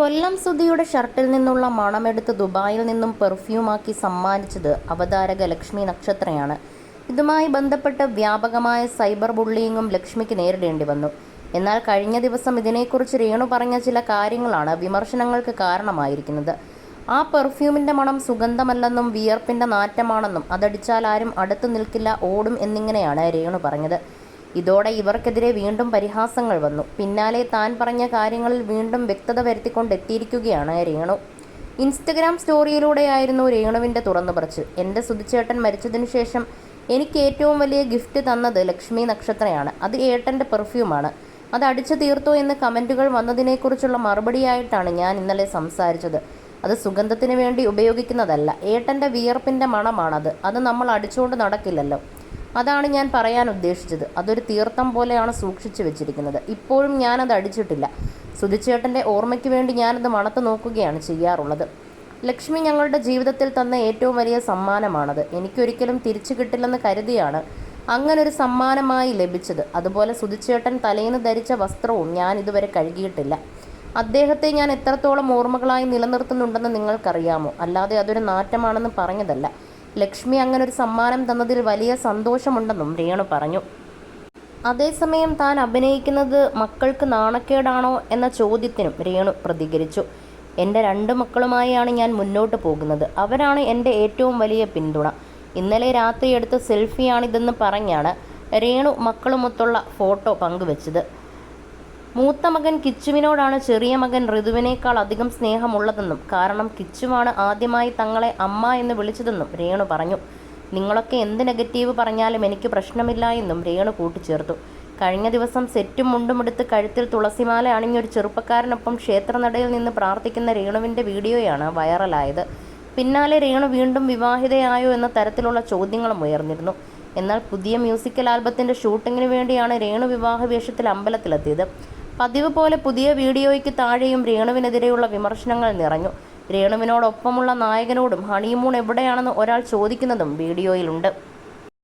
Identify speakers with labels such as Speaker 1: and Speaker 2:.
Speaker 1: കൊല്ലം സുധിയുടെ ഷർട്ടിൽ നിന്നുള്ള മണമെടുത്ത് ദുബായിൽ നിന്നും പെർഫ്യൂമാക്കി സമ്മാനിച്ചത് അവതാരക ലക്ഷ്മി നക്ഷത്രയാണ്. ഇതുമായി ബന്ധപ്പെട്ട് വ്യാപകമായ സൈബർ ബുള്ളിയിങ്ങും ലക്ഷ്മിക്ക് നേരിടേണ്ടി വന്നു. എന്നാൽ കഴിഞ്ഞ ദിവസം ഇതിനെക്കുറിച്ച് രേണു പറഞ്ഞ ചില കാര്യങ്ങളാണ് വിമർശനങ്ങൾക്ക് കാരണമായിരിക്കുന്നത്. ആ പെർഫ്യൂമിന്റെ മണം സുഗന്ധമല്ലെന്നും വിയർപ്പിന്റെ നാറ്റമാണെന്നും അതടിച്ചാൽ ആരും അടുത്ത് നിൽക്കില്ല ഓടും എന്നിങ്ങനെയാണ് രേണു പറഞ്ഞത്. ഇതോടെ ഇവർക്കെതിരെ വീണ്ടും പരിഹാസങ്ങൾ വന്നു. പിന്നാലെ താൻ പറഞ്ഞ കാര്യങ്ങളിൽ വീണ്ടും വ്യക്തത വരുത്തിക്കൊണ്ടെത്തിയിരിക്കുകയാണ് രേണു. ഇൻസ്റ്റഗ്രാം സ്റ്റോറിയിലൂടെയായിരുന്നു രേണുവിന്റെ തുറന്നു പറച്ച് എന്റെ സുധിച്ചേട്ടൻ മരിച്ചതിനു ശേഷം എനിക്ക് ഏറ്റവും വലിയ ഗിഫ്റ്റ് തന്നത് ലക്ഷ്മി നക്ഷത്രയാണ്. അത് ഏട്ടന്റെ പെർഫ്യൂമാണ്. അത് അടിച്ചു തീർത്തോ എന്ന് കമന്റുകൾ വന്നതിനെക്കുറിച്ചുള്ള മറുപടിയായിട്ടാണ് ഞാൻ ഇന്നലെ സംസാരിച്ചത്. അത് സുഗന്ധത്തിന് വേണ്ടി ഉപയോഗിക്കുന്നതല്ല. ഏട്ടന്റെ വിയർപ്പിന്റെ മണമാണത്. അത് നമ്മൾ അടിച്ചുകൊണ്ട് നടക്കില്ലല്ലോ. അതാണ് ഞാൻ പറയാൻ ഉദ്ദേശിച്ചത്. അതൊരു തീർത്ഥം പോലെയാണ് സൂക്ഷിച്ചു വെച്ചിരിക്കുന്നത്. ഇപ്പോഴും ഞാനത് അടിച്ചിട്ടില്ല. സുധിച്ചേട്ടന്റെ ഓർമ്മയ്ക്ക് വേണ്ടി ഞാനത് മണത്തു നോക്കുകയാണ് ചെയ്യാറുള്ളത്. ലക്ഷ്മി ഞങ്ങളുടെ ജീവിതത്തിൽ തന്ന ഏറ്റവും വലിയ സമ്മാനമാണത്. എനിക്കൊരിക്കലും തിരിച്ചു കിട്ടില്ലെന്ന് കരുതിയാണ് അങ്ങനൊരു സമ്മാനമായി ലഭിച്ചത്. അതുപോലെ സുധിച്ചേട്ടൻ തലേന്ന് ധരിച്ച വസ്ത്രവും ഞാൻ ഇതുവരെ കഴുകിയിട്ടില്ല. അദ്ദേഹത്തെ ഞാൻ എത്രത്തോളം ഓർമ്മകളായി നിലനിർത്തുന്നുണ്ടെന്ന് നിങ്ങൾക്കറിയാമോ? അല്ലാതെ അതൊരു നാറ്റമാണെന്ന് പറഞ്ഞതല്ല. ലക്ഷ്മി അങ്ങനെ ഒരു സമ്മാനം തന്നതിൽ വലിയ സന്തോഷമുണ്ടെന്നും രേണു പറഞ്ഞു. അതേസമയം താൻ അഭിനയിക്കുന്നത് മക്കൾക്ക് നാണക്കേടാണോ എന്ന ചോദ്യത്തിനും രേണു പ്രതികരിച്ചു. എന്റെ രണ്ട് മക്കളുമായാണ് ഞാൻ മുന്നോട്ട് പോകുന്നത്. അവരാണ് എന്റെ ഏറ്റവും വലിയ പിന്തുണ. ഇന്നലെ രാത്രി എടുത്ത സെൽഫിയാണിതെന്ന് പറഞ്ഞാണ് രേണു മക്കളുമൊത്തുള്ള ഫോട്ടോ പങ്കുവച്ചത്. മൂത്ത മകൻ കിച്ചുവിനോടാണ് ചെറിയ മകൻ ഋതുവിനേക്കാൾ അധികം സ്നേഹമുള്ളതെന്നും കാരണം കിച്ചുവാണ് ആദ്യമായി തങ്ങളെ അമ്മ എന്ന് വിളിച്ചതെന്നും രേണു പറഞ്ഞു. നിങ്ങളൊക്കെ എന്ത് നെഗറ്റീവ് പറഞ്ഞാലും എനിക്ക് പ്രശ്നമില്ല എന്നും രേണു കൂട്ടിച്ചേർത്തു. കഴിഞ്ഞ ദിവസം സെറ്റും മുണ്ടുമെടുത്ത് കഴുത്തിൽ തുളസിമാല അണിഞ്ഞൊരു ചെറുപ്പക്കാരനൊപ്പം ക്ഷേത്രനടയിൽ നിന്ന് പ്രാർത്ഥിക്കുന്ന രേണുവിന്റെ വീഡിയോയാണ് വൈറലായത്. പിന്നാലെ രേണു വീണ്ടും വിവാഹിതയായോ എന്ന തരത്തിലുള്ള ചോദ്യങ്ങളും ഉയർന്നിരുന്നു. എന്നാൽ പുതിയ മ്യൂസിക്കൽ ആൽബത്തിന്റെ ഷൂട്ടിങ്ങിന് വേണ്ടിയാണ് രേണു വിവാഹ വേഷത്തിൽ അമ്പലത്തിലെത്തിയത്. പതിവ് പോലെ പുതിയ വീഡിയോയ്ക്ക് താഴെയും രേണുവിനെതിരെയുള്ള വിമർശനങ്ങൾ നിറഞ്ഞു. രേണുവിനോടൊപ്പമുള്ള നായകനോടും ഹണിമൂൺ എവിടെയാണെന്ന് ഒരാൾ ചോദിക്കുന്നതും വീഡിയോയിലുണ്ട്.